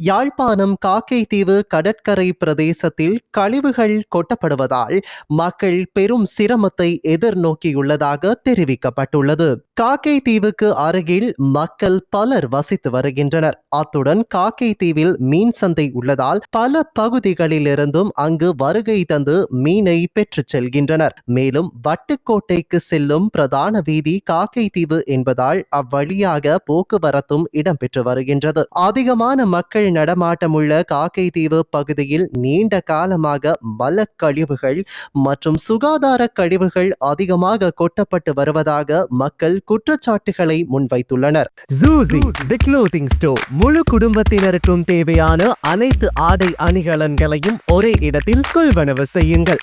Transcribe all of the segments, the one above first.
யாழ்ப்பாணம் காக்கைத்தீவு கடற்கரை பிரதேசத்தில் கழிவுகள் கொட்டப்படுவதால் மக்கள் பெரும் சிரமத்தை எதிர்நோக்கியுள்ளதாக தெரிவிக்கப்பட்டுள்ளது. காக்கைத்தீவுக்கு அருகில் மக்கள் பலர் வசித்து வருகின்றனர். அத்துடன் காக்கைத்தீவில் மீன் சந்தை உள்ளதால் பல பகுதிகளிலிருந்தும் அங்கு வருகை தந்து மீனை பெற்றுச் செல்கின்றனர். மேலும் வட்டுக்கோட்டைக்கு செல்லும் பிரதான வீதி காக்கைத்தீவு என்பதால் அவ்வழியாக போக்குவரத்தும் இடம்பெற்று வருகின்றது. அதிகமான மக்கள் நடமாட்டமுள்ள காக்கைத்தீவு பகுதியில் நீண்ட காலமாக மலக்கழிவுகள் மற்றும் சுகாதார கழிவுகள் அதிகமாக கொட்டப்பட்டு வருவதாக மக்கள் குற்றச்சாட்டுகளை முன்வைத்துள்ளனர். ஜூசி தி க்ளோத்திங் ஸ்டோர் முழு குடும்பத்தினருக்கும் தேவையான அனைத்து ஆடை அணிகலன்களையும் ஒரே இடத்தில் கொள்வனவு செய்யுங்கள்.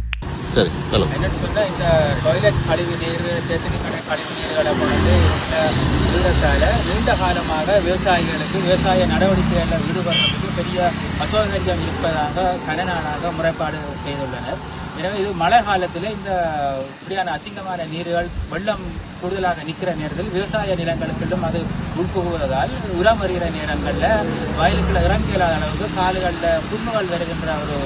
சரி ஹலோ என்னன்னு சொன்னால் இந்த டாய்லெட் கழிவு நீர் தேத்தினி கழிவு நீர்களை கொண்டு இந்த விடுறதால நீண்ட காலமாக விவசாயிகளுக்கு விவசாய நடவடிக்கைகளில் ஈடுபடுறதுக்கு பெரிய அசௌகரியம் இருப்பதாக கடனானாக முறைப்பாடு செய்துள்ளனர். எனவே இது மழை காலத்தில் இந்த இப்படியான அசிங்கமான நீர்கள் வெள்ளம் கூடுதலாக நிற்கிற நேரத்தில் விவசாய நிலங்களுக்குள்ளும் அது உட்புகுவதால் உரம் வருகிற நேரங்களில் வயலுக்குள்ள இறங்க இயலாத அளவுக்கு கால்களில் புண்ணுகள் வருகின்ற ஒரு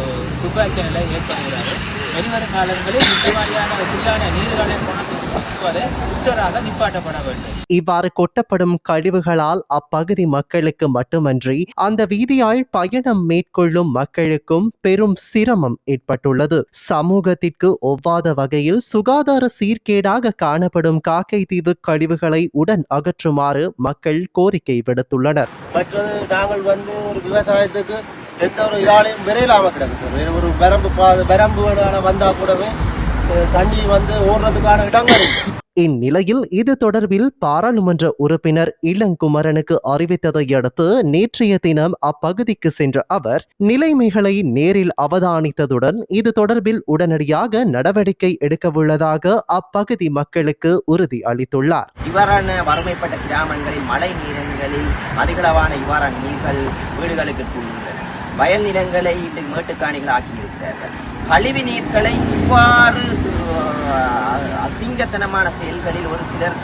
துப்பாக்கி நிலை ஏற்படுகிறது. வெளிவரும் காலங்களில் இப்படியான நீர்களை கொண்டு ஊற்றுவதை குற்றராக நிப்பாட்டப்பட வேண்டும். இவ்வாறு கொட்டப்படும் கழிவுகளால் அப்பகுதி மக்களுக்கு மட்டுமன்றி அந்த வீதியால் பயணம் மேற்கொள்ளும் மக்களுக்கும் பெரும் சிரமம் ஏற்பட்டுள்ளது. சமூகத்திற்கு ஒவ்வாத வகையில் சுகாதார சீர்கேடாக காணப்படும் காக்கைத்தீவு கழிவுகளை உடன் அகற்றுமாறு மக்கள் கோரிக்கை விடுத்துள்ளனர். மற்றது நாங்கள் வந்து ஒரு விவசாயத்துக்கு எந்த ஒரு இதாலையும் விரையிலாம கிடக்கு சார் ஒரு பெரம்பு பா- பெரம்பு வந்தால் கூடவே தண்ணி வந்து ஓடுறதுக்கான இடங்கள் இந்நிலையில் இது தொடர்பில் பாராளுமன்ற உறுப்பினர் இளங்குமரனுக்கு அறிவித்ததை அடுத்து நேற்றைய தினம் அப்பகுதிக்கு சென்ற அவர் நிலைமைகளை நேரில் அவதானித்ததுடன் இது தொடர்பில் உடனடியாக நடவடிக்கை எடுக்கவுள்ளதாக அப்பகுதி மக்களுக்கு உறுதி அளித்துள்ளார். இவ்வாறான வறுமைப்பட்ட கிராமங்களில் மழை நீரங்களில் அதிகளவான இவ்வாறான நீர்கள் வீடுகளுக்கு வயல் நிலங்களை இந்த மேட்டுக்காணிகள் ஆக்கியிருக்கிறார்கள் கழிவு நீர்களை இவ்வாறு அசிங்கத்தனமான செயல்களில் ஒரு சிலர்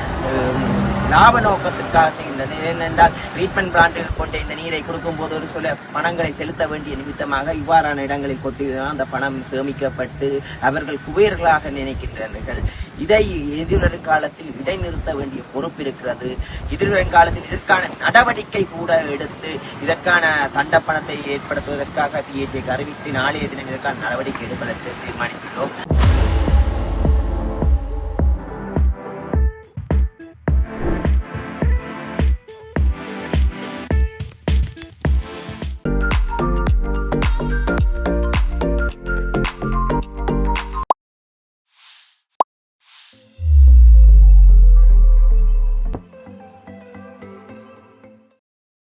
லாப நோக்கத்திற்காக செய்கின்றது ஏனென்றால் ட்ரீட்மெண்ட் பிளான்ட்டுக்கு கொண்ட இந்த நீரை கொடுக்கும் போது ஒரு சில பணங்களை செலுத்த வேண்டிய நிமித்தமாக இவ்வாறான இடங்களில் கொட்டி அந்த பணம் சேமிக்கப்பட்டு அவர்கள் குபேர்களாக நினைக்கின்றார்கள். இதை எதிர்காலத்தில் காலத்தில் இடைநிறுத்த வேண்டிய பொறுப்பு இருக்கிறது. எதிர்காலத்தில் காலத்தில் இதற்கான நடவடிக்கை கூட எடுத்து இதற்கான தண்ட பணத்தை ஏற்படுத்துவதற்காக பிஎச்ஐக்கு அறிவித்து நாளைய தினம் இதற்கான நடவடிக்கை ಲಿಂಕ್ ಬರುತ್ತೆ ಕ್ಲಿಕ್ ಮಾಡಿ